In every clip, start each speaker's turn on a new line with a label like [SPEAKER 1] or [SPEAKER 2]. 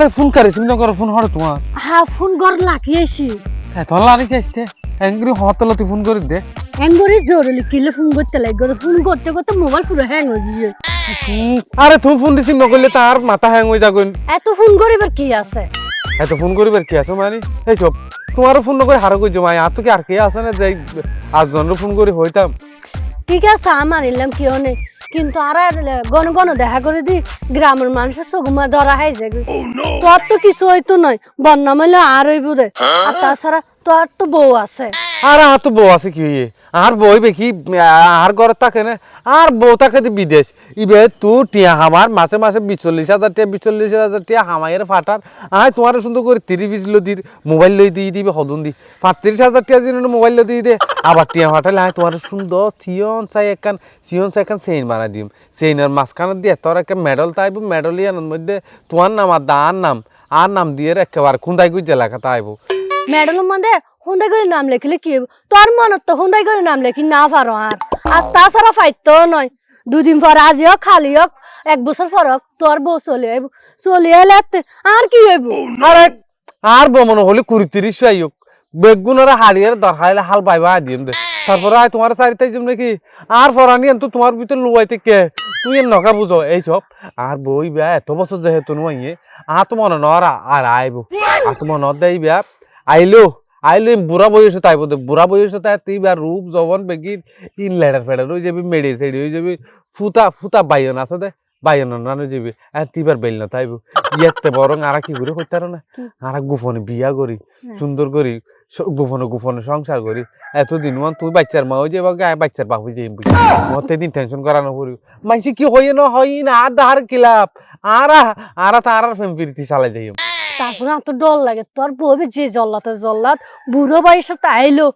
[SPEAKER 1] আরে ফোন কারিস না করো ফোন হরে তোমার।
[SPEAKER 2] হ্যাঁ ফোন কর লাগিয়েছি
[SPEAKER 1] হ্যাঁ তোর লারি কে আসতে এঙ্গুরি হতলতি ফোন করে দে।
[SPEAKER 2] এমবরি জরুরি কিলে ফোন করতে লাগবে? ফোন করতে করতে মোবাইল পুরো হ্যাং হয়ে গিয়ে।
[SPEAKER 1] আরে তুমি ফোন রিসিভ নকরলে তার মাথা হ্যাং হয়ে যাগুন
[SPEAKER 2] এত ফোন করিবার কি আছে?
[SPEAKER 1] এত ফোন করিবার কি আছে মানে? এই সব তোমারও ফোন নকরে হারো কই জমাই আর তো কি আর কে আছে না যে আজ জনের ফোন করে হইতাম?
[SPEAKER 2] ঠিক আছে আমার এলাম কেউ নেই কিন্তু আর আর গণ গণ দেখা করে দি গ্রামের মানুষের চগুমা ধরা হয় যে তোর তো কিছু হইতো নয় বন্যা মাইলে আর হইব দে। আর তাছাড়া তোর তো বউ আছে।
[SPEAKER 1] আর তো বউ আছে কি আর বই বেকি আর ঘর থাকে না? আর বউ থাকে দি বিদেশ। ইবে তু টিয়া হামার মাসে মাসে বিচল্লিশ হাজার টিয়া বিচল্লিশ হাজার টিয়া হামাইয়ের ফাটার আয় তোমার সুন্দর করে তিরিশ বিশ লো দি, মোবাইল লই দিয়ে দিবে হদুন দি। পাঁত্রিশ হাজার টিয়া দিন মোবাইল লই দিয়ে দে। আবার টিয়া ফাটালে আয় তোমার সুন্দর সিয়ন চাই একান সিয়ন চাই একান চেইন বানাই দিম। চেইনের মাঝখানে দিয়ে তোর একটা মেডেল তাইব, মেডেল ইয়ানোর মধ্যে তোমার নাম আর দার নাম। আর নাম দিয়ে একেবারে খুন্দাই গুজে লেখা তাইব
[SPEAKER 2] মেডেলের মধ্যে হুন্দাই করে নাম লেখিলে কি? তোর মনত তো হুন্দাই করে নাম লেখি না পারো আর আর তাছাড়া ফাইতো নয় দুদিন পর আজি হোক খালি হোক এক বছর পর হোক তোর বউ চলে আইব চলে এলে আর কি হইব
[SPEAKER 1] আরে আর বমন হলে কুড়ি তিরিশ আইক বেগুনের হাড়িয়ার দরকার হাল বাইবা দিম দে তারপরে আয় তোমার চারিতাই যাম নাকি আর ফরানি তো তোমার ভিতর লুয়াইতে কে তুই এর নকা বুঝো এই সব আর বই বিয়া এত বছর যেহেতু নুয়াইয়ে আর তো মনে নর আর আইব আর তো মনে দেই বিয়া আইলো আইলো বুড়া বয়স তাই বোধ বুড়া বয়স তাই তুই বিয়া রূপ জবন বেগি ইন লেডার ফেডার হয়ে যাবি মেডি সেডি হয়ে যাবি ফুতা ফুতা বাইন আছে দে বাইন নানো যাবি আর তিবার বেল না তাইব ইয়াতে বরং আর কি করে করতে না? আর গোপনে বিয়া করি। সুন্দর করি গোপনে গোপনে সংসার করি এতদিন মান তুই বাচ্চার মা হয়ে যাবা গায়ে বাচ্চার বাপ হয়ে যাই মতে দিন টেনশন করানো করি মাইসি কি হই না হই না আর দাহার কিলাপ আর আর তার আর ফেম ফিরতি চালাই যাই
[SPEAKER 2] তারপরে এত ডর লাগে। তোর বউ যে জল্লাতে জল্লাত বুড়ো বয়সে আইলো।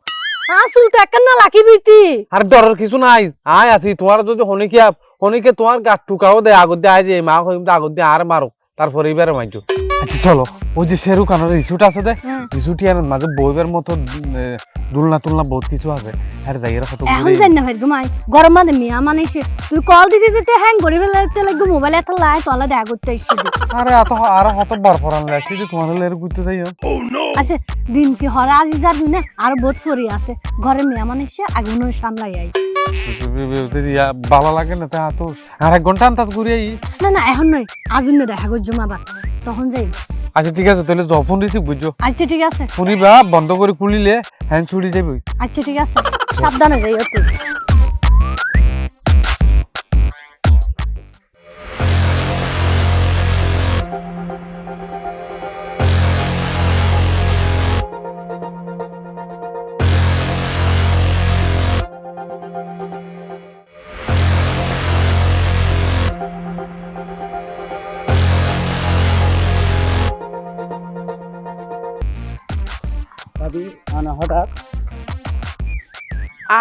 [SPEAKER 2] আসল তো একটা না লাকি বিতি।
[SPEAKER 1] আর ডরের কিছু নাই। আয় আছি তোমার যদি হনিকিয়া হনিকে তোমার গাট টুকাও দেয় আগত দিয়ে আয় যে মা হইম আগত দিয়ে আর মারো। তারপরে এবারে মাইটো আচ্ছা চলো। ওই যে শেরু কানের রিসুট আছে দে ইস্যুটি আর মাঝে বইবের মতো দুলনা তুলনা বহুত কিছু আছে। আর যাইয়ের কত
[SPEAKER 2] এখন জানি না ভাই ঘুমাই গরম মাঝে মিয়া মানেছে তুই কল দিতে দিতে হ্যাং করে ফেলতে লাগবে মোবাইল এত লাই তলা দেখা করতে এসেছি
[SPEAKER 1] আরে এত আর হত বার ফরান লাগছে যে তোমার হলে এর গুইতে যাই
[SPEAKER 2] আচ্ছা দিন কি হরে আজি যাবি না আর বহুত সরি আছে। ঘরে মিয়া মানেছে আগে উনুন সামলাই আই
[SPEAKER 1] ভালো লাগে না তা তো আর এক ঘণ্টা আন্তাজ ঘুরে
[SPEAKER 2] না না এখন নয় আজ না দেখা করছ আবার তখন যাই।
[SPEAKER 1] আচ্ছা ঠিক আছে তাহলে যখন দিছি বুঝছ?
[SPEAKER 2] আচ্ছা ঠিক আছে।
[SPEAKER 1] শুনিবা বন্ধ করে খুলিলে হ্যান্ড ছুটি যাবি
[SPEAKER 2] আচ্ছা ঠিক আছে। সাবধানে যাই ওকে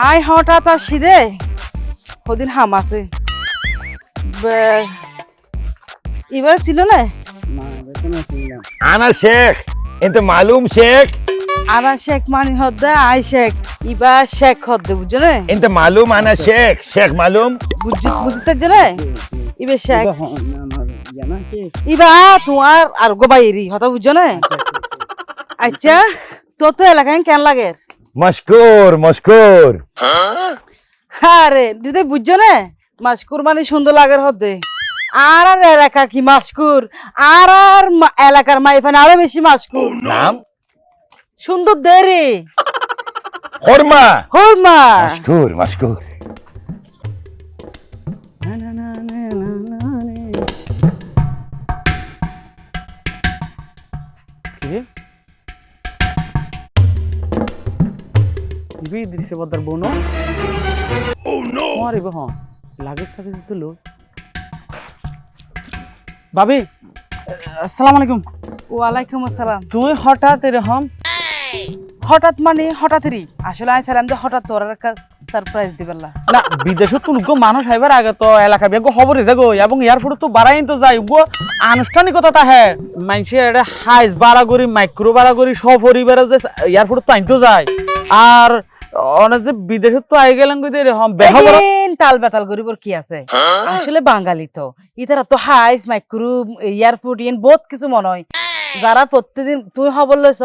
[SPEAKER 3] আয় হঠাৎ আসি দে কদিন হাম আছে। এবার ছিল না?
[SPEAKER 4] আনা শেখ এতে মালুম শেখ।
[SPEAKER 3] আনা শেখ মানি হদ্দে আই শেখ। ইবা শেখ হদ্দে বুঝছ না?
[SPEAKER 4] এতে মালুম আনা শেখ। শেখ মালুম।
[SPEAKER 3] বুঝি বুঝতে জনে ইবে শেখ। ইবা তোমার আর গোবাইরি হতা বুঝছ না? আচ্ছা তোর তো এলাকায় কেন লাগে?
[SPEAKER 4] মস্কুর মস্কুর
[SPEAKER 3] আরে দিদি বুঝছ না? মাসকুর মানে সুন্দর লাগার হতে আর আর এলাকা কি মাসকুর আর আর মা- এলাকার মাইফানে আরও বেশি মাসকুর
[SPEAKER 4] নাম?
[SPEAKER 3] সুন্দর দেরি।
[SPEAKER 4] হরমা।
[SPEAKER 3] হরমা।
[SPEAKER 4] মস্কুর মস্কুর
[SPEAKER 5] ইবি দৃশ্য বদার বোনো ও নো মারে বহ লাগেজ থাকে তো লো ভাবি আসসালামু আলাইকুম।
[SPEAKER 3] ওয়ালাইকুম আসসালাম।
[SPEAKER 5] তুই হঠাৎ এরকম
[SPEAKER 3] হঠাৎ মানে হঠাৎই। আসলে আমি ছিলাম যে হঠাৎ তোর একটা সারপ্রাইজ দিবেলা
[SPEAKER 5] না। বিদেশত তো গো মানুষ আইবার আগে তো এলাকা বিয়ে খবর এসে গো এবং এয়ারপোর্ট তো বাড়াই তো যাই। গো আনুষ্ঠানিকতা তাহে। মানুষে এটা হাইস বাড়া করি মাইক্রো বাড়া করি সপরিবারে যে এয়ারপোর্ট তো আনতে যায় আর অনেক বিদেশে তো আই গেলাম কই রে
[SPEAKER 3] হম তাল বেতাল করিবর কি আছে? আসলে বাঙালি তো। ইতারা তো হাইস মাইক্রো এয়ারফুট ইন বহুত কিছু মনে হয়। যারা প্রত্যেকদিন তুই খবর লইছ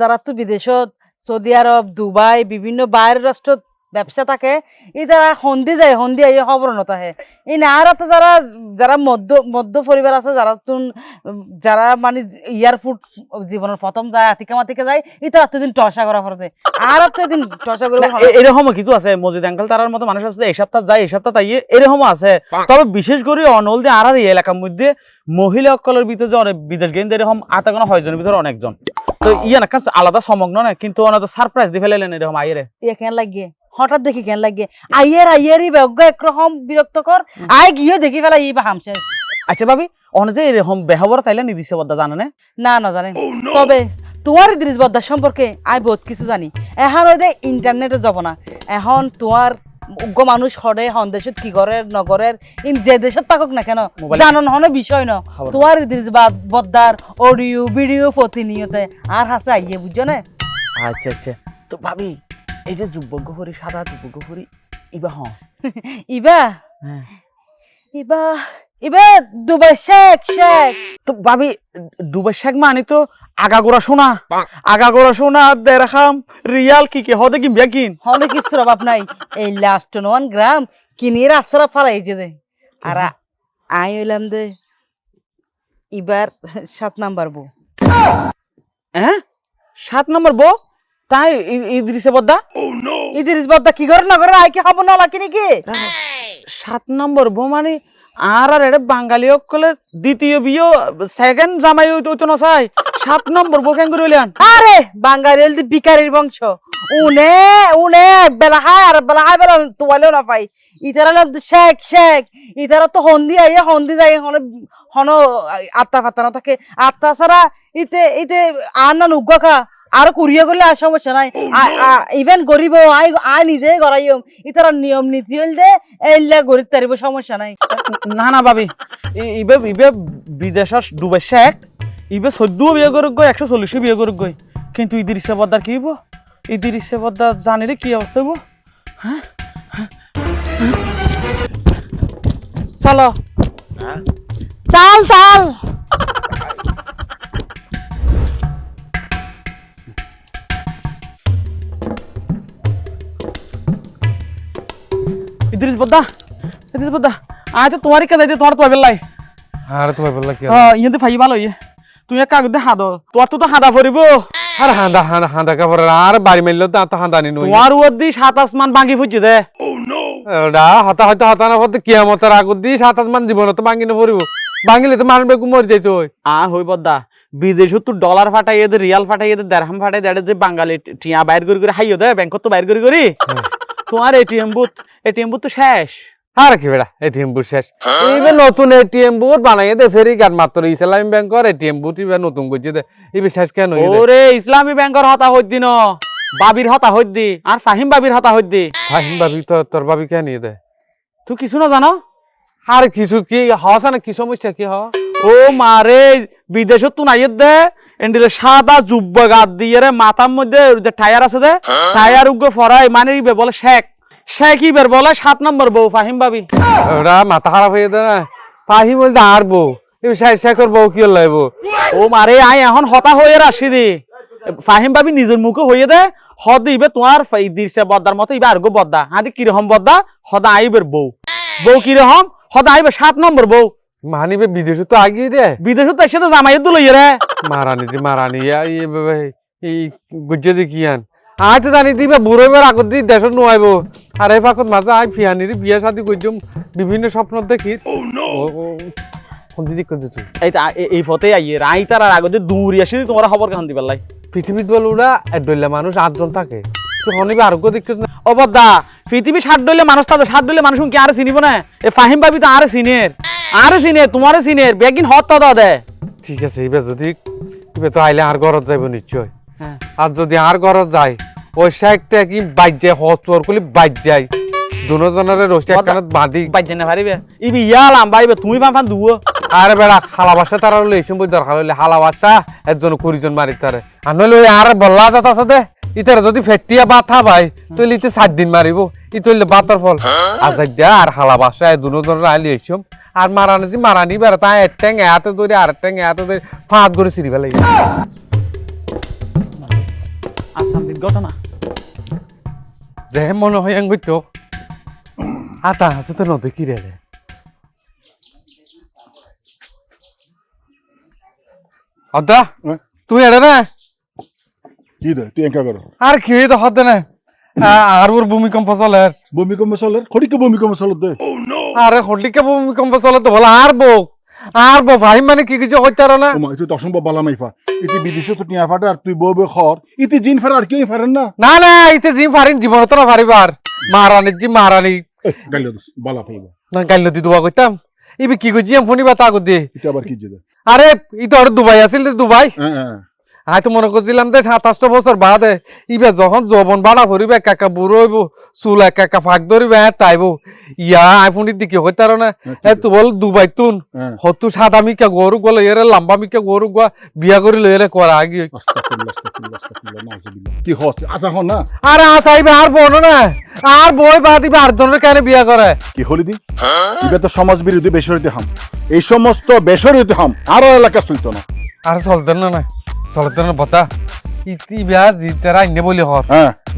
[SPEAKER 3] যারা তো বিদেশত সৌদি আরব দুবাই বিভিন্ন বাইরের রাষ্ট্রত ব্যবসা থাকে ই তারা সন্ধি যায় সন্ধি আই খবর নতাহে এই না তো যারা যারা মধ্য মধ্য পরিবার আছে যারা তুন যারা মানে এয়ারফুট জীবনের প্রথম যায় আতিকা মাতিকে যায় ই তারা এতদিন টসা করা ফরতে আর তো এদিন টসা করে
[SPEAKER 5] না, এ- এরকমও কিছু আছে মসজিদ আঙ্কেল তারার মতো মানুষ আছে এই সপ্তাহ যায় এই সপ্তাহ তাই এরকমও আছে। তবে বিশেষ করে অনল দিয়ে আর আর এই এলাকার মধ্যে মহিলা অকলের ভিতরে যে অনেক বিদেশ গেন এরকম আটা কোনো হয় জনের ভিতরে অনেকজন। তো ইয়ে না আলাদা সমগ্ন না কিন্তু ওনার সারপ্রাইজ দিয়ে ফেলেলেন এরকম আইরে
[SPEAKER 3] কেন লাগিয়ে? হঠাৎ দেখি কেন লাগিয়ে আইয়ের আইয়েরই বেগ্য একরকম বিরক্তকর। আই গিয়ে দেখি ফেলা ই বা হামছে
[SPEAKER 5] আচ্ছা ভাবি অনে যে এরকম বেহাবর তাইলে নিদিছে বদ্দা জানে না?
[SPEAKER 3] না না জানেন তবে তোমার ইদ্রিস বদ্দার সম্পর্কে আই বহুত কিছু জানি। এখন ওই যে ইন্টারনেটে যাব না। এখন তোমার উগ্র মানুষ হরে হন দেশত কি করে নগরের ইন যে দেশত থাকুক না কেন জানন হনে বিষয় ন। তোমার ইদ্রিস বাদ- বদ্দার অডিও ভিডিও প্রতিনিয়তে আর হাসে আইয়ে বুঝছ না?
[SPEAKER 5] আচ্ছা আচ্ছা। তো ভাবি এই যে যুবজ্ঞ হরি সাদা যুবজ্ঞ হরি ইবা হ্যাঁ।
[SPEAKER 3] ইবা?
[SPEAKER 5] হ্যাঁ।
[SPEAKER 3] ইবা ইবা দুবাই শেখ শেখ।
[SPEAKER 5] তো ভাবি দুবার শেখ মানে তো আগাগোড়া শোনা আগাগোড়া শোনা দেখাম রিয়াল কি কি হদে কি বেকিন
[SPEAKER 3] হলে কিছুর অভাব নাই। এই লাস্ট ওয়ান গ্রাম কিনে রাস্তাটা ফালাই যে দে। আর আই হইলাম দে এবার সাত নাম্বার বউ।
[SPEAKER 5] হ্যাঁ? সাত নম্বর বউ? তাই ইদ্রিসে বদ্দা?
[SPEAKER 3] ইদিরিস বাদা কি করে না করে আই কি হব না লাকি নাকি
[SPEAKER 5] সাত নম্বর বউ মানে আর আর এটা বাঙালি কলে দ্বিতীয় বিয়ে সেকেন্ড জামাই হইতো না চাই সাত নম্বর বউ কেন করে হইলেন
[SPEAKER 3] আরে বাঙালি হলদি বিকারির বংশ। উনে উনে বেলা হাই আর বেলা হাই বেলা তোয়ালেও না পাই। ইতারা হলো শেখ শেখ। ইতারা তো হন্দি আইয়ে হন্দি যাই হনে হন আত্মা ফাত্তা না থাকে। আত্মা ছাড়া ইতে ইতে আর না নুগ্গা খা। আর কুরিয়া করলে আর সমস্যা নাই। ইভেন গরিব আই আই নিজে গড়াইম ইতারা নিয়ম নীতি হল দে এইলা গরিব তারিব সমস্যা নাই।
[SPEAKER 5] না না ভাবি। ইবে ইবে বিদেশের ডুবে শেখ ইবে চোদ্দ বিয়ে করুক গই একশো চল্লিশে বিয়ে করুক গই কিন্তু ইদিরিসে বদ্দার কি হইব? ইদিরিসে বদ্দার জানি রে কি অবস্থা হইব?
[SPEAKER 3] চলো। চাল চাল।
[SPEAKER 5] ইদিরিস বদ্দা ইদিরিস বদ্দা আয় তো তোমারই কাজ আইতে তোমার তো বেলাই
[SPEAKER 1] আর তোমার বললা কি
[SPEAKER 5] হ্যাঁ ইয়ে ফাই ভালো ইয়ে। তুই এক কাগজ দিয়ে হাঁদো। তোর তো তো হাঁদা ফরিব
[SPEAKER 1] আর হাঁদা হাঁদা হাঁদা কাপড় আর বাড়ি মারলে তো আতা হাঁদা নি নই
[SPEAKER 5] তোমার ওর দি সাত আসমান ভাঙি ফুচি দে।
[SPEAKER 1] ওটা হতা হয়তো হতা না হতে কিয়ামতের আগত দি সাত আট জীবন তো ভাঙি ভাঙিলে তো যাইতো
[SPEAKER 5] আ হই বদ্দা বিদেশত তো ডলার ফাটাই দে রিয়াল ফাটাই দে দেড়হাম ফাটাই দেড়ে যে বাঙালি টিয়া বাইর করে করে হাইও দে ব্যাংকত তো বাইর করে করি। তোমার এটিএম বুথ এটিএম বুথ তো শেষ।
[SPEAKER 1] আর কি বেড়া এটিএম বুথ শেষ। এইবার নতুন এটিএম বুথ বানাইয়ে দে ফেরি গান মাত্র ইসলামী ব্যাংকর এটিএম বুথ এবার নতুন করছে দে। এবার শেষ কেন?
[SPEAKER 5] ওরে ইসলামী ব্যাংকের হতা হইত দিন বাবির হতা হইত দি আর ফাহিম বাবির হতা হইত দি
[SPEAKER 1] ফাহিম বাবি তোর তোর ভাবি কেন নিয়ে দে?
[SPEAKER 5] তুই কিছু না জানো?
[SPEAKER 1] আর কিছু কি হসা না কি সমস্যা কি হ
[SPEAKER 5] ও মারে বিদেশত তুই নাইয়ের দে। এন্ডিলে সাদা জুব্ব গাদ দিয়ে রে মাথার মধ্যে যে টায়ার আছে দে টায়ার উগ্র ফরাই মানে ইবে বলে শেখ। শেখ ইবের বলে? সাত নম্বর বউ ফাহিম বাবি
[SPEAKER 1] ওরা মাথা খারাপ হয়ে দে না? ফাহিম বলতে আর বউ। শেখর বউ কি লাইব
[SPEAKER 5] ও মারে আই এখন হতা হয়ে আসি দি। ফাহিম ভাবি নিজের মুখে হয়ে দে হদ ইবে তোমার দিছে বদ্দার মতো ইবে আরগো বদ্দা। হাদি কীরকম বদ্দা? হদা আইবের বউ। বউ কীরকম? হদা আইবে সাত নম্বর বউ।
[SPEAKER 1] মানিবে বিদেশে তো আগিয়ে দে।
[SPEAKER 5] বিদেশে তো এসে তো জামাইয়ের দুলো রে।
[SPEAKER 1] মারানি দি মারানি ইয়া এই গুজ্জে দি কি আন। তো জানি দিবে বুড়ো এবার আগত দি দেশত নোয়াইব। আর এই পাকত মাঝে আই ফিয়ানির বিয়া শাদি করছম বিভিন্ন স্বপ্ন দেখি। ও ও কোন দিদি কোন তুই?
[SPEAKER 5] এই তা- এই ফতে আইয়ে আই তার আর আগতে দূরি আসি তোমার খবর কেন দিবার লাই
[SPEAKER 1] পৃথিবীত বল ওরা ডইলা মানুষ আটজন থাকে। হনিবে আরোগ্য দেখতে না।
[SPEAKER 5] ও বদ্দা পৃথিবী সাত ডইলে মানুষ তাদের সাত ডইলে মানুষ কি আরে চিনিব না? এ ফাহিম ভাবি তো আরে সিনিয়র আরে সিনিয়র তোমারে সিনিয়র বেগিন হত দে।
[SPEAKER 1] ঠিক আছে এবার যদি এবার তো আইলে আর ঘরত যাইব নিশ্চয়।
[SPEAKER 5] হ্যাঁ।
[SPEAKER 1] আর যদি আর ঘরত যায় ওই কি বাইর যায় হত তোর কলি বাইর যায়। দুজনের রসি একখানত বাঁধি।
[SPEAKER 5] বাজ্যে না পারিবে ইবি তুমি পান দুও
[SPEAKER 1] আরে বেড়া হালা বাসা তারা হলে এই সময় দরকার হলে হালা বাসা একজন কুড়িজন মারি তারে। আর নইলে আর বল্লা যাত আছে দে। ইতারা যদি ফেটিয়া বাথা ভাই তাহলে ইতে সাত দিন মারিব। ই তৈলে বাতার ফল। আজাদ দিয়া আর হালা বাসায় দুনো ধরে আলি হইছম আর মারানি যে মারানি বেড়া তা এক ট্যাং এতে ধরে আর ট্যাং এতে ধরে ফাঁদ করে সিঁড়ি ফেলাই
[SPEAKER 5] আসাম ঘটনা।
[SPEAKER 1] যে মনে হয় আঙ্গুই তো। আতা আছে তো নদী কি রে। অদা
[SPEAKER 6] হ্যাঁ?
[SPEAKER 1] তুই এড়ে না।
[SPEAKER 6] কি দে তুই এঙ্কা করো।
[SPEAKER 1] আর কি হইতো হতে না আর ওর ভূমিকম্প চলে
[SPEAKER 6] ভূমিকম্প চলের খড়িকে ভূমিকম্প চলত দে।
[SPEAKER 1] আরে হলিকে ভূমিকম্প চলে তো বলে আর বউ আর বউ ভাই মানে কি কিছু হইতে আর না?
[SPEAKER 6] তুই অসম্ভব বালা মাইফা। ইতি বিদেশে তো টিয়া ফাটে আর তুই বউ বউ খর ইতি জিন ফের আর কেউ ফেরেন না?
[SPEAKER 1] না না ইতে জিম ফারিন জীবন তো না ফারিবার মারানি জি মারানি
[SPEAKER 6] গাইল দোস বালা পাইবা
[SPEAKER 1] না গাইল দুবা কইতাম ইবি কি কইছি আমি ফোনি বাতা আগত? দিয়ে
[SPEAKER 6] এটা আবার কি দে
[SPEAKER 1] আরে ই তো আর দুবাই আছিল দুবাই।
[SPEAKER 6] হ্যাঁ হ্যাঁ
[SPEAKER 1] আই তো মনে করছিলাম যে সাতাশটা বছর বাদে। ইবে যখন যৌবন বাড়া ভরিবে একা একা বুড়ো হইব চুল একা একা ফাঁক ধরিবে হ্যাঁ তাইব। ইয়া আইফোনের দিকে হইতে আর না। এ তো বল দুবাই তুন।
[SPEAKER 6] হ্যাঁ।
[SPEAKER 1] হতু সাদা মিকা গরু গলে এরে লম্বা মিকা গরু গা বিয়া করে লইরে করা আগে।
[SPEAKER 6] কি হস আচ্ছা হন না?
[SPEAKER 1] আর আসাইবে আর বোন না। আর বই বাদ দিবে আর জনের কেন বিয়া করে?
[SPEAKER 6] কি হলি দি? ইবে তো সমাজ বিরোধী বেসরতি হাম। এই সমস্ত বেসরতি হাম। আরও এলাকা চলতো না।
[SPEAKER 1] আর চলতে না না। চলতে না বতা। ইতি বিয়া জিতারা ইনে বলি হর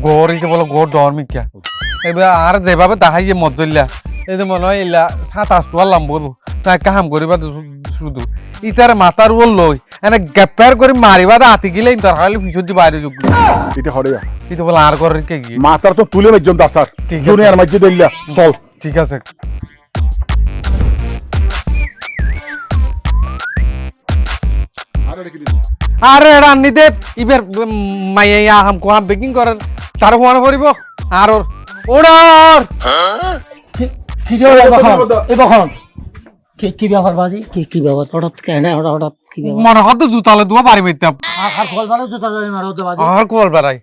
[SPEAKER 1] গড় ইতে বলে গড় ডর মিকা এবার আর যেভাবে দেখাই যে মজল্লা এই যে মনে হয় ইলা সাত আট টোয়ার লাম বলব তাই কাম করিবা দু- শুধু ইতার মাথার ওল লই এনে গ্যাপার করে মারিবা দা আতি গিলে ইন্টার হাইলে পিছন দি বাইরে যোগ
[SPEAKER 6] এটা হরিয়া
[SPEAKER 1] ইতে বলে আর করে কে গিয়ে।
[SPEAKER 6] মাতার তো তুলে মেজম
[SPEAKER 1] আছে।
[SPEAKER 6] জুনিয়র মাঝে দিল্লা। চল।
[SPEAKER 1] ঠিক আছে। আরে রান্নি দে ইবার মাইয়া হাম কোহাম বেকিং করার তার ফোন করিব আর ওর ওড়ার!
[SPEAKER 7] কি যে এবার এবার কি কি ব্যাপার বাজি? কি কি ব্যাপার? হঠাৎ কেন? হঠাৎ হঠাৎ কি ব্যাপার?
[SPEAKER 1] মনে হতো জুতালে দুয়া বাড়ি মারতাম
[SPEAKER 7] আর আর কল বারে জোতার বাড়ি মারো তো বাজি।
[SPEAKER 1] আর কল বেড়াই।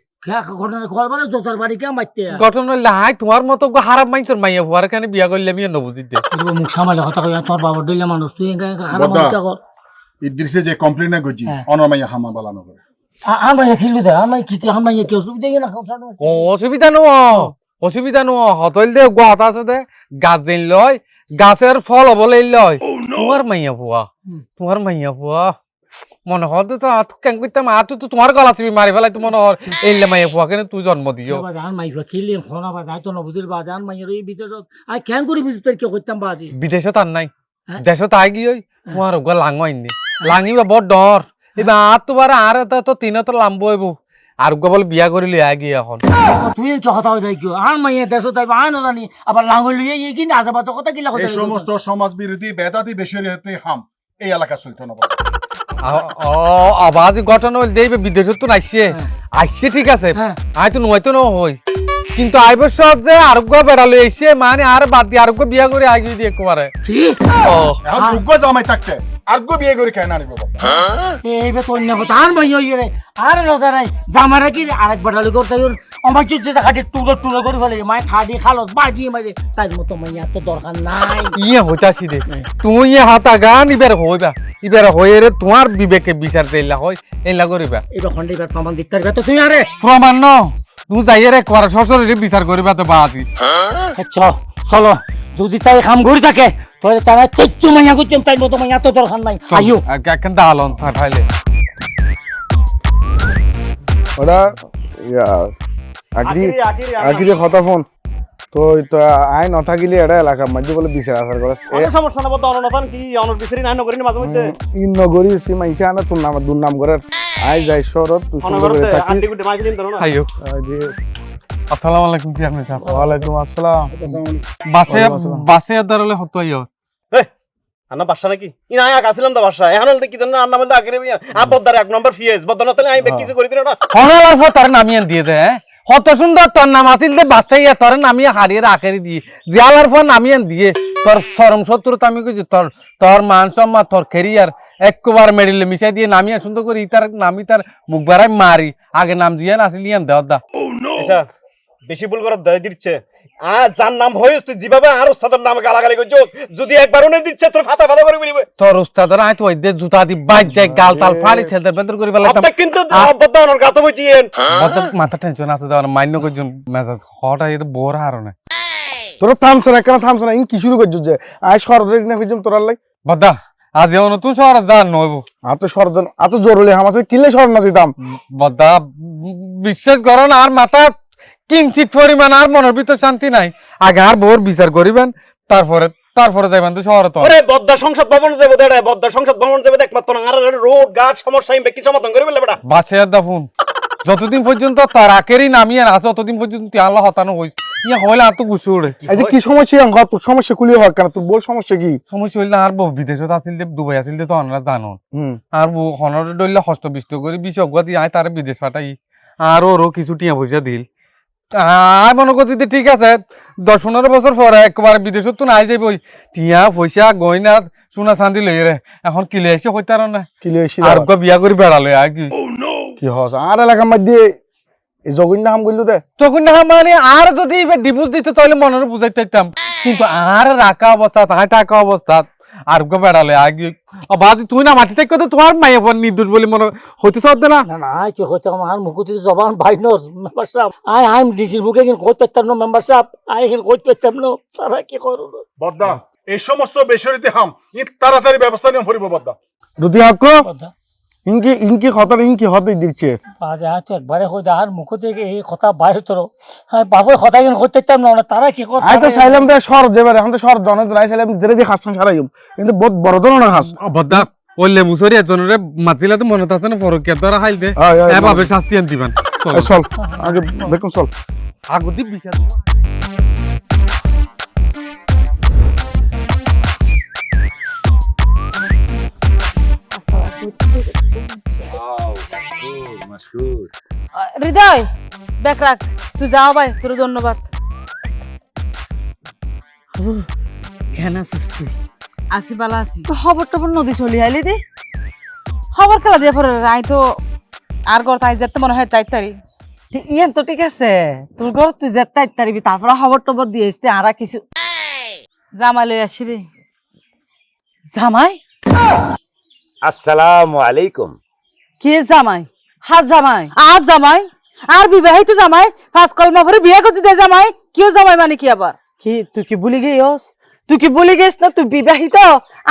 [SPEAKER 7] ঘটনা কল বারে জোতার বাড়ি কে মারতে
[SPEAKER 1] গঠন হইলে হাই তোমার মতো হারাপ মাইছর মাইয়া ফুয়ার কানে বিয়া করলে আমি নবুঝি দে?
[SPEAKER 7] পুরো মুখ সামালে কথা তোর বাবা দইলে মানুষ তুই
[SPEAKER 6] ইদ্রিসে যে কমপ্লেন না করছি
[SPEAKER 7] হ্যাঁ।
[SPEAKER 6] অনমাইয়া হামা বালানো করে
[SPEAKER 7] আর মাইয়া খিলু দে আর মাই কি আর মাইয়া কি অসুবিধা কি না
[SPEAKER 1] ও অসুবিধা নো অসুবিধা নো হতইল দে গো আছে দে গাছ দিন লয় গাছের ফল হবলে লয়। তোমার মাইয়া ফুয়া
[SPEAKER 7] হুম।
[SPEAKER 1] তোমার মাইয়া ফুয়া মনে হতে তো আত কেন কইতাম আত তো তোমার গলা চিবি মারি ফেলাই তো মনে হর এইলে মাইয়া ফুয়া কেন তুই জন্ম দিও
[SPEAKER 7] বাজান মাইফা খিলি খনা বাজাই তো নবুজির বাজান মাইয়ার এই বিদেশত আই কেন করি বুঝি তোর কি করতাম বাজি?
[SPEAKER 1] বিদেশত আর নাই।
[SPEAKER 7] হ্যাঁ?
[SPEAKER 1] দেশত আই গিয়ে তোমার গো লাঙ আইনি লাঙিবা বড় ডর এবার আর তোমার আর এটা তো তিন তো লাম্ব হইব আর গো বলে বিয়া করিলে আগে এখন
[SPEAKER 7] তুই কথা হই কিও আর মাইয়া দেশত তাই আই না জানি আবার লাঙ্গল লইয়ে এই কি না যাবা তো কথা কি কথা
[SPEAKER 6] এই সমস্ত সমাজ বিরোধী বেদাতি বেসরতি হাম এই এলাকা চলতো না
[SPEAKER 1] আ- ও আবাজ ঘটনা হইল দেবে বিদেশত তো নাইছে।
[SPEAKER 7] হ্যাঁ।
[SPEAKER 1] আইছে ঠিক আছে।
[SPEAKER 7] হ্যাঁ
[SPEAKER 1] আই তো নয় তো ন হই কিন্তু আইব সব যে আরোগ্য বেড়ালে এসে মানে আর বাদ দিয়ে আরোগ্য বিয়া করে আগে দিয়ে একবারে
[SPEAKER 7] কি?
[SPEAKER 1] ও
[SPEAKER 6] এখন যোগ্য জামাই থাকতে আগ্য বিয়ে করে কেন আনিব বাবা?
[SPEAKER 7] এইবে তো অন্য কথা আর মাইয়া ইয়ে রে আর নজর নাই জামারা কি আরেক বাটালি করতে ইউন আমার চিত্তে খাটি টুলো টুলো করে ফেলে মাই খাটি খালত বাজিয়ে মাঝে তাই মতো মাইয়া তো দরকার নাই।
[SPEAKER 1] ইয়ে হইতাছি দে তুই ইয়ে হাতা গান ইবার হইবা ইবার হয়ে রে তোমার বিবেকে বিচার দিলা হয় এলা করিবা।
[SPEAKER 7] এবার খন্ডে এবার প্রমাণ দিতে পারবে তো তুই আরে?
[SPEAKER 1] প্রমাণ ন। তুই যাইয়ে রে করা শ্বশুরে বিচার করিবা তো বাজি।
[SPEAKER 7] চলো চলো। যদি তাই কাম করে থাকে তাহলে তারা তেচ্ছু মাইয়া করছেন তাই মতো মাইয়া তো দরকার নাই। আইও।
[SPEAKER 1] কেন দালন ফাটাইলে
[SPEAKER 8] ওরা ইয়া আগি আগিরে কথা ফোন তো তো আই নথাকিলে এটা এলাকা মাঝে বলে বিচার আসার করে
[SPEAKER 5] সমস্যা না বলতো অননতন কি অনর বিচারি না নকরিনি মাঝে মধ্যে।
[SPEAKER 8] ইন নগরী সি মাইছে আনা তোর নাম দুর নাম করে। আই যাই তুই সুন্দর করে
[SPEAKER 1] আইও।
[SPEAKER 8] যে
[SPEAKER 1] আসসালামু আলাইকুম চেয়ারম্যান সাহেব
[SPEAKER 8] ওয়ালাইকুম আসসালাম।
[SPEAKER 1] বাসে বাসে দাঁড়ালে হতো আইও।
[SPEAKER 5] আন্না বাসা নাকি? ইনা তো বাসা এখন হলতে কি জানো আন্না বলতে আগে মিয়া আ বদ্দার এক নম্বর ফিয়েস। বদ্দার তাহলে আমি কিছু করে দিল না।
[SPEAKER 1] হনালার পর তার নামিয়ে দিয়ে দে হ্যাঁ? কত সুন্দর তোর নাম আসিল দে বাসাইয়া তোর নামিয়ে হারিয়ে আখেরি দিয়ে। জিয়ালার পর নামিয়ে দিয়ে। তোর সরম শত্রুতা আমি কইছি তোর তোর মান সম্মান তোর কেরিয়ার একবার মেডিলে মিশাই দিয়ে নামিয়ে সুন্দর করে ইতার নামি তার মুখ বেড়াই মারি। আগে নাম দিয়ে না আসিল ইয়ান দেওয়া দা।
[SPEAKER 5] আচ্ছা বেশি ভুল করে দয় দিচ্ছে।
[SPEAKER 9] আর যার নাম হয়েছ তুই যেভাবে আর ওস্তাদের নাম গালাগালি করছ যদি একবার উনি দিচ্ছে তোর ফাতা ফাতা করে বলিবে
[SPEAKER 1] তোর উস্তাদরা আই তো ওই দে জুতা দি বাইক যায় গাল তাল ফাড়ি ছেলে বেদর করে ফেলাইতাম
[SPEAKER 9] আপনি কিন্তু অবদ্ধ অনর গাত বইছিয়েন
[SPEAKER 1] মাথা মাথা টেনশন আছে দেওয়ার মান্য করছুন মেজাজ হট আই তো বোর হারনে
[SPEAKER 8] তোরা থামছ না কেন থামছ না? ইন কি শুরু করছিস যে? আয় সরজে না খুঁজুম তোরার লাই।
[SPEAKER 1] বদ্দা আজ এও নতুন শহর নইব।
[SPEAKER 8] আর তো সরজন এত জরুরি কিলে
[SPEAKER 1] বদ্দা বিশ্বাস করো না আর মাথা কিঞ্চিত পরিমাণ আর মনের ভিতর শান্তি নাই। আগে আর বোর বিচার করিবেন তারপরে তারপরে যাইবেন তো শহরে তো।
[SPEAKER 9] ওরে বদ্দা সংসদ ভবন যাবে দেড়ে বদ্দা সংসদ ভবন যাবে একমাত্র না আর রোড গাছ সমস্যা আমি ব্যক্তি সমাধান করে বলে বেটা?
[SPEAKER 1] বাসে আর দাফুন। যতদিন পর্যন্ত তার আকেরই নামিয়ে না আছে ততদিন পর্যন্ত তুই আল্লাহ হতানো হইস। ইয়া হইলে আর তো গুছু
[SPEAKER 8] এই যে কি সমস্যা হ্যাঁ, তোর সমস্যা খুলি হয় কেন? তোর বল সমস্যা কি?
[SPEAKER 1] সমস্যা হইলে আর বউ বিদেশত আছিল দে দুবাই আছিল দে তো আমরা জানো। আর বউ হনর ডইলে হস্ত বিষ্ট করে বিশ অগুয়া দিয়ে আয় তারে বিদেশ পাঠাই। আর ওরও কিছু টিয়া পয়সা দিল। আয় মনে করছি ঠিক আছে দশ পনেরো বছর পরে একবারে বিদেশত তো নাই যাইবই। টিয়া পয়সা গয়না সোনা চান্দি লই রে এখন কিলে এসে হইতে আর না।
[SPEAKER 8] কিলে এসে
[SPEAKER 1] আর বিয়া করে বেড়ালে আর কি?
[SPEAKER 8] কি হস? আর এলাকার মধ্যে এই জগন্য হাম করলু দে।
[SPEAKER 1] না মানে আর যদি এবার ডিভোর্স দিত তাহলে মনের বুঝাইতে পারতাম কিন্তু আর রাখা অবস্থা তাই থাকা অবস্থা আর গো বেড়ালে আগে। বাদি তুই না মাটি থেকে তোমার মায়ের পর নির্দোষ বলে মনে হইতে সব না?
[SPEAKER 7] না না কি হইতে আমার মুখতে জবান বাইনর মেম্বার সাহেব আয় আই ডিসির মুখে কিন্তু কইতে পারতাম না মেম্বার সাহেব কইতে পারতাম না। সারা কি করব?
[SPEAKER 6] বদ্দা এই সমস্ত বেসরিতে হাম ই তাড়াতাড়ি ব্যবস্থা নিয়ে ফুরিব বদ্দা।
[SPEAKER 8] রুতি হাক্ক
[SPEAKER 7] কথা
[SPEAKER 8] ইনকি ইনকি কথা ইনকি হতে দিচ্ছে।
[SPEAKER 7] তো একবারে হইতে আর মুখ থেকে এই কথা বাইরে তোর হ্যাঁ বাবুর কথা কিন্তু কইতে পারতাম না? তারা কি করতে
[SPEAKER 8] আই তো চাইলাম তো সর যাবে এখন তো সর জন তো নাই চাইলাম ধীরে ধীরে হাসছেন সারাই কিন্তু বহুত বড় ধরনের হাস
[SPEAKER 1] বদ্দা ওই লেবু সরি এজনের মাতিলে তো মনে আছে না ফরকিয়া তোরা খাইল দে।
[SPEAKER 8] আয়, আয়,
[SPEAKER 1] শাস্তি আন
[SPEAKER 8] চল। আগে দেখুন চল।
[SPEAKER 1] আগতি বিচার
[SPEAKER 3] হৃদয় দেখ রাখ। তুই যাও ভাই তোর ধন্যবাদ।
[SPEAKER 5] কেন আছিস তুই?
[SPEAKER 3] আসি বালা আছি। তো খবর টবর নদী চলি আইলি দি খবর খেলা দিয়ে পরে আই তো আর ঘর তাই যেতে মনে হয় তারি
[SPEAKER 5] ইয়ান তো ঠিক আছে তোর ঘর তুই যেতে তারিবি তারপরে খবর টবর দিয়ে এসতে আর কিছু
[SPEAKER 3] জামাই লই আসি রে।
[SPEAKER 5] জামাই?
[SPEAKER 4] আসসালামু আলাইকুম।
[SPEAKER 5] কে জামাই? হাত জামাই।
[SPEAKER 3] আর জামাই? আর বিবাহিত জামাই? পাঁচ কলমা ভরে বিয়ে করতে দে জামাই। কেউ জামাই মানে কি আবার?
[SPEAKER 5] কি তুই কি ভুলি গেছস তুই কি ভুলি গেছ না? তুই বিবাহিত?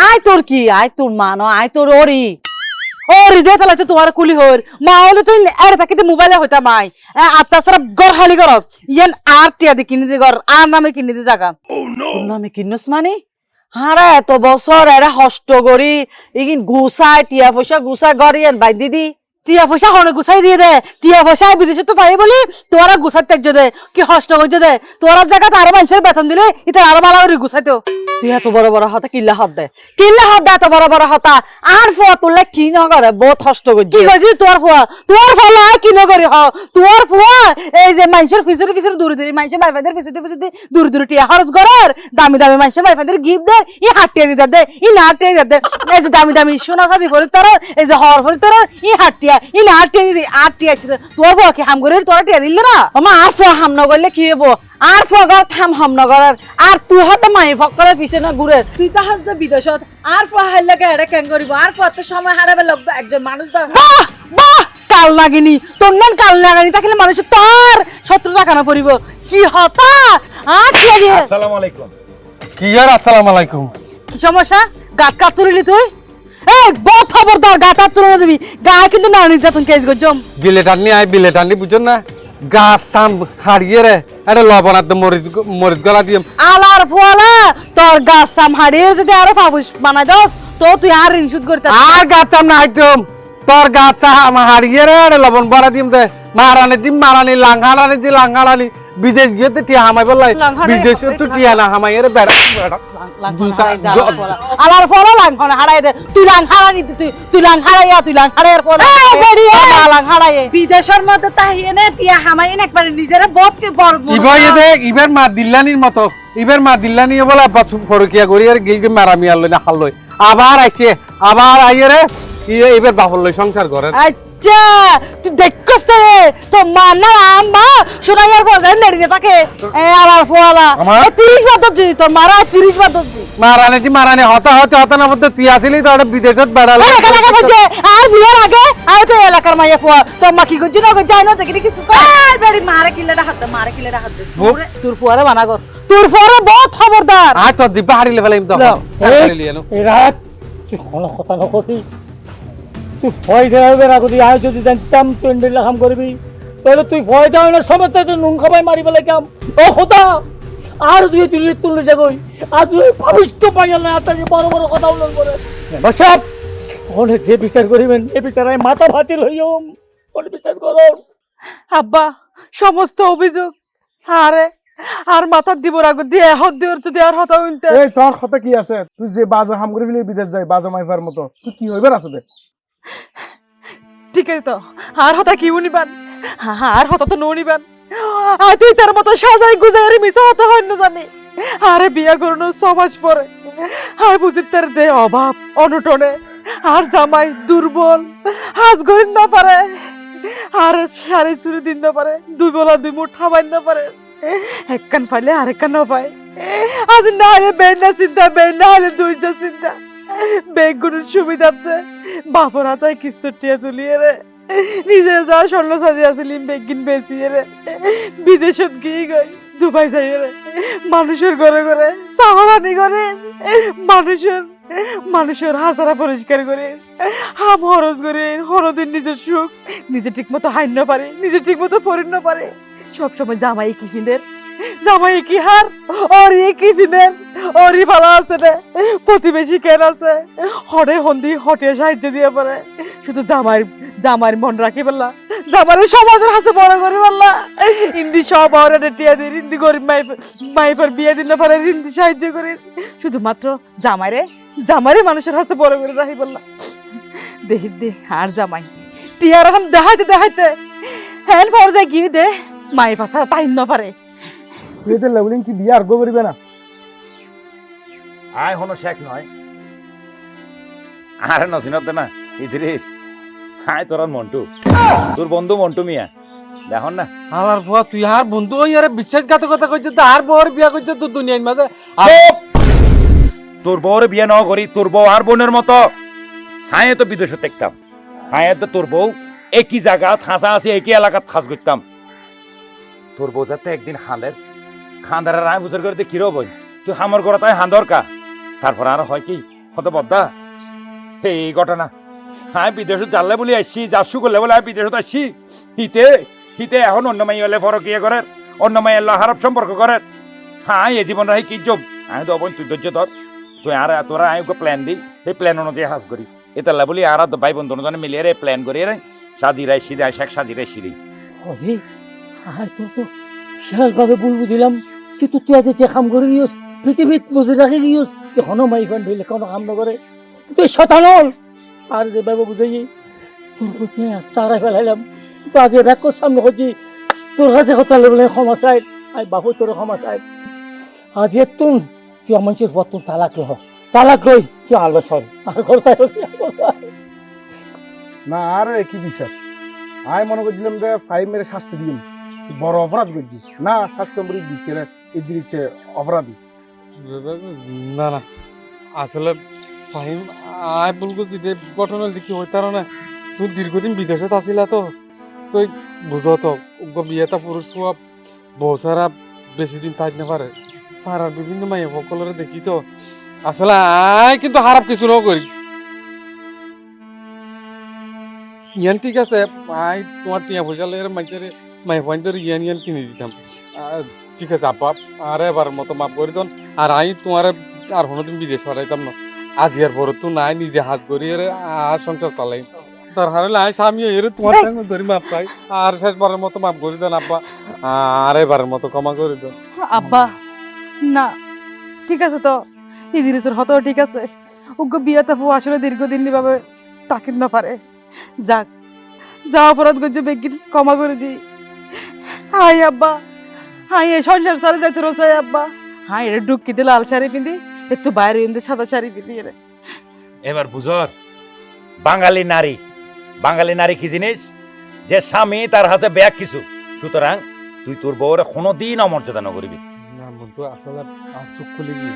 [SPEAKER 5] আয় তোর কি? আয় তোর মা ন আয় তোর ওরি
[SPEAKER 3] ও হৃদয় তালাতে তোমার কুলি হর মা হলে তুই এর থাকিতে মোবাইলে হইতা মাই। আর তাছাড়া গড় খালি করক ইয়ান আর টিয়া দি কিনে দি গড় আর নামে কিনে দি জাগা।
[SPEAKER 5] তোর নামে কিনস মানে? হারা এত বছর এরা হষ্ট করি ইগিন গুসাই টিয়া পয়সা গুসাই গড়ি এন বাই দিদি
[SPEAKER 3] টিয়া পয়সা হনে গুছাই দিয়ে দে টিয়া পয়সা বিদেশে তো পাই বলি তোরা গুছাই তেজ দে কি হষ্ট করছে দে। তোরা জায়গা আরও মানুষের বেতন দিলে এটা আরও ভালো করে গুছাইতো
[SPEAKER 5] তুই এত বড় বড় হতা কিল্লা হাত দে। কিল্লা হাত দে এত বড় বড় হতা। আর ফুয়া তুললে কি নগরে বহুত হষ্ট
[SPEAKER 3] কি
[SPEAKER 5] করছি
[SPEAKER 3] তোর ফুয়া? তোর ফলা কি নগরি হ? তোর ফুয়া এই যে মানুষের ফিসুরি কিছু দূরে দূরে মানুষের মাইফাদের ফিসুরি ফিসুরি দূরে দূরে টিয়া খরচ করার দামি দামি মানুষের মাইফাদের গিফট দে ই হাটিয়ে দিতে দে ই না হাটিয়ে দিতে দে। এই যে দামি দামি সোনা সাদি করি তোর এই যে হর করি তোর ই হাটিয়া ই না হাটিয়ে দিদি আছে তোর হাম করে তোরা টিয়া দিল না
[SPEAKER 5] আমা আর ফুয়া হাম নগরলে কি হব আর থাম হাম আর তুই মাই ফকরের পিছে না ঘুরে
[SPEAKER 3] তুই তো হাসতে বিদেশত আর হাইলে এটা কেন করিব আর ফুয়া তো সময় হারাবে লাগবে একজন মানুষ দরকার বাহ বাহ কাল লাগিনি তোর নেন কাল লাগানি থাকলে মানুষ তোর শত্রু দেখানো পড়িব কি হতা আর কি
[SPEAKER 4] আসসালামু আলাইকুম
[SPEAKER 1] কি আর আসসালামু আলাইকুম
[SPEAKER 3] কি সমস্যা গাত কাত তুলিলি তুই এই বহুত খবরদার দিবি। গায়ে কিন্তু না নির্যাতন কেস গজম
[SPEAKER 1] সাম হারিয়ে রে মরিচ মরিচ গলা
[SPEAKER 3] আলার তোর সাম হারিয়ে যদি আরও ফাবুস বানাই দাও তো তুই আর ঋণ করতে
[SPEAKER 1] আর না একদম তোর গাছ হারিয়ে রে এটা লবণ বড়া দিম দে। মারানি দিম মারানি লাঙ্গাড়ানি দি লাঙ্গাড়ানি বিদেশ গিয়ে তো টিয়া হামাই বললাই বিদেশ তো টিয়া না হামাই রে বেড়া। বেড়া।
[SPEAKER 3] আলার ফুয়ালা লাং হারাই দে। তুই লাং হারাই তুই তুই লাং হারাইয়া তুই লাং হারাইয়ার পর লাং হারাই
[SPEAKER 5] বিদেশের মধ্যে তাহিয়ে নে তিয়া হামাইন একবার নিজের বদকে বড়
[SPEAKER 1] ইবার এদে ইবার মা দিল্লানির মতো। ইবার মা দিল্লানি বলা বাছু ফরকিয়া করি আর গিলকে মারামি আনলো না হাল্লই আবার আইছে আবার আইয়ে রে ইয়ে এবার লই সংসার করেন
[SPEAKER 3] বাচ্চা তুই দেখছস তো রে তো মা না আম্মা এ আবার ফোয়ালা? এ, তিরিশ বার ধরছি তোর মারা তিরিশ বার ধরছি।
[SPEAKER 1] মারানে জি মারানে হতা হতে হতা না বলতে তুই আসিলি তো বিদেশত বেড়াল।
[SPEAKER 3] আরে কাকা কাকা বলছে আর বিয়ের আগে আর তো এলাকার মাইয়া ফোয়া। তোর মা কি করছি না করছি আইনো দেখি কিছু কর বেড়ি মারে কিলেটা হাত দে কিলেটা হাত তোর ফুয়ারে কর। তোর ফুয়ারে বহুত খবরদার।
[SPEAKER 1] আর তোর জিব্বা হারিলে ফেলাইম তো।
[SPEAKER 7] এরা তুই কোনো কথা নকবি। তুই ভয় দেওয়াবে রাখবি আয় যদি জানতাম তুই এন্ডেলা কাম করবি। তাহলে তুই ভয় দেওয়ানোর সময় তো নুন খাবাই মারি ফেলে কাম ও হতা আর তুই তুই তুললে যাগই আর তুই ভবিষ্য পাইয়া না তাকে বড় বড় কথা উল্লেখ করে। বসব ওনে যে বিচার করিবেন এ বিচারায় মাথা ভাতিল হইম ওনে বিচার করো
[SPEAKER 3] আব্বা সমস্ত অভিযোগ আরে আর মাথা দিব রাগ দিয়ে হদ দিওর যদি আর হতা উনতে
[SPEAKER 8] এই তোর কথা কি আছে? তুই যে বাজা হাম করে ফেলে বিদেশ যাই বাজা মাইফার মতো। তুই কি হইবার আছে দে
[SPEAKER 3] ঠিক আছে তো, আর হতা কি উনিবান আর হতা তো ননিবান আর তুই তার মতো সাজাই গুজারি মিছা হতে হয় জানি। আরে বিয়া করানোর সমাজ পরে। আর বুঝি তার দে অভাব, অনটনে। আর জামাই দুর্বল হাজ গরিন না পারে। আর সারি চুরি দিন না পারে, দুই বেলা দুই মুঠ খাবাই না পারে। এক কান পাইলে আরেক কান না পায়। আজ না হলে বেড না চিন্তা বেড না হলে দুইটা চিন্তা বেগুনের সুবিধাতে বাপর হাতায় কিস্তুর টিয়া তুলিয়ে রে। যা স্বর্ণ বেগিন বেচিয়ে রে। বিদেশত গিয়ে গই, দুবাই যাই রে। মানুষের ঘরে ঘরে সাহারানি করে মানুষের মানুষের হাজারা পরিষ্কার করে। হাম হরজ করে, হরদিন নিজের সুখ, নিজে ঠিক মতো হাইন না পারে, নিজে ঠিক মতো ফরিন না পারে। সবসময় জামাই কি ফিনের জামাই কি হার? ওর কি ফিনের ওরই ভালো আছে রে। প্রতিবেশী কেন আছে? হরে হন্দি, হটে সাহায্য দিয়ে পারে। শুধু জামাই জামাই মন রাখি বললা। জামারে সমাজের হাতে বড় করে বললা। হিন্দি সব অরে টিয়া দিন হিন্দি গরিব মাইফ, মাইফার বিয়ে দিন পারে হিন্দি সাহায্য করি। শুধুমাত্র জামাইরে জামাইরে মানুষের হাতে বড় করে রাখি বললা। দেখি দে, আর জামাই। টিয়া এখন দেখাইতে দেখাইতে। হ্যান পর যায় গিয়ে দে মাই পাশা তাই না পারে।
[SPEAKER 8] এদের লেভেলিং কি বিয়ে আর গো করিবে না?
[SPEAKER 4] আয় হনো শেখ নয়। আরে নসিনত না ইদ্রিস। হায় তোরা মন্টু। তোর বন্ধু মন্টু মিয়া। দেখুন না।
[SPEAKER 1] আলার ফুয়া তুই আর বন্ধু ওই আরে বিশ্বাসঘাতকতা করছিস তো আর বউর বিয়া করছিস তো দুনিয়ার মাঝে!
[SPEAKER 4] তোর বউর বিয়ে ন করি তোর বউ আর বোনের মতো। হায় তো বিদেশে দেখতাম হায় তো তোর বউ একই জায়গা থাসা আছে একই এলাকাত খাস করতাম। তোর বউ যাতে একদিন খাঁদের খাঁদারের রায় বুঝার করে কি রবই তুই হামর করা তাই হাঁদর কা তারপর আর হয় কি? হতে বদ্দা। এই ঘটনা। হ্যাঁ বিদেশে জানলে বলি আসছি যাসু করলে বলে আমি বিদেশত আসছি হিতে হিতে এখন অন্য মাই হলে ফরক ইয়ে করেন অন্য মাই আল্লাহ হারাপ সম্পর্ক করেন হ্যাঁ এ জীবন রাহি কি জব? আমি তো অবন তুই ধৈর্য ধর তুই আর তোরা আমি প্ল্যান দিই এই প্ল্যান অনুযায়ী হাস করি এটা বলি আর তো ভাই বন্ধু জনে মিলিয়ে রে প্ল্যান করি রে সাদি রাই সিদি শেখ সাদি রাই সিদি
[SPEAKER 7] অজি আর তোর তো বিশালভাবে ভুল বুঝিলাম কিন্তু তুই আজ যে কাম করে গিয়েছ পৃথিবীত নজর রাখে গিয়েছ এখনও মাইফান ধরলে কোনো কাম না করে তুই শতানল আর যে বাবা বুঝাই তোর কাছে আজ তারা ফেলাইলাম। তো আজ ব্যাগ সামনে করছি। তোর কাছে কথা বলে ক্ষমা চাই। আই বাবু তোর ক্ষমা চাই। আজ তুন, তুই আমার পর তুই তালাক লহ তালাক লই, তুই আলো সর। আর করতে
[SPEAKER 8] না, আর কি বিচার? আমি মনে করছিলাম যে ফাইভ মেরে শাস্তি তুই বড় অপরাধ করছিস। না, শাস্তি মরি দিচ্ছে এই দিচ্ছে অপরাধী?
[SPEAKER 1] না না। আসলে ফাহিম, আয় বলব যে ঘটনা দেখি ওই কারণে তুই দীর্ঘদিন বিদেশত আসিলা তো তুই বুঝো তো বিয়েটা পুরুষ হওয়া বউ সারা বেশি দিন থাকতে পারে পাড়ার বিভিন্ন মাইয়া সকলের দেখি তো, আসলে আয় কিন্তু খারাপ কিছু ন করি ইয়ান ঠিক আছে আয় তোমার টিয়া পয়সা লেগে মাইসের মাই পয়েন্টের ইয়ান ইয়ান কিনে দিতাম ঠিক আছে আপা। আর এবার মতো মাফ করে দেন। আর আমি তোমার আর কোনোদিন বিদেশ পাঠাইতাম না। আজ ইয়ার পরে তো নাই নিজে হাত করি আর সংসার চালাই। তার হারলে আয় স্বামী এর তোমার সঙ্গে ধরি মাপ পাই আর শেষবারের মতো মাফ করে দেন আব্বা আর এবারের মতো ক্ষমা করে দেন।
[SPEAKER 3] আব্বা না ঠিক আছে তো। এই ইদিরিসের হতো ঠিক আছে। উগ্র বিয়াতে ফু আসলে দীর্ঘদিন ভাবে তাকিন না পারে। যাক যা অপরাধ করছে বেগিন ক্ষমা করে দি হাই আব্বা হাই এই সংসার সারে যাইতে রোসাই আব্বা। হাই এটা দিয়ে লাল শাড়ি পিঁধি একটু বাইরে ইন্দে সাদা শাড়ি পিঁধি রে
[SPEAKER 4] এবার বুঝর বাঙালি নারী বাঙালি নারী কি জিনিস? যে স্বামী তার হাতে ব্যাগ কিছু। সুতরাং তুই তোর বউরে কোনোদিন অমর্যাদা না করবি।
[SPEAKER 1] না বন্ধু আসলে আর চুপ খুলে কি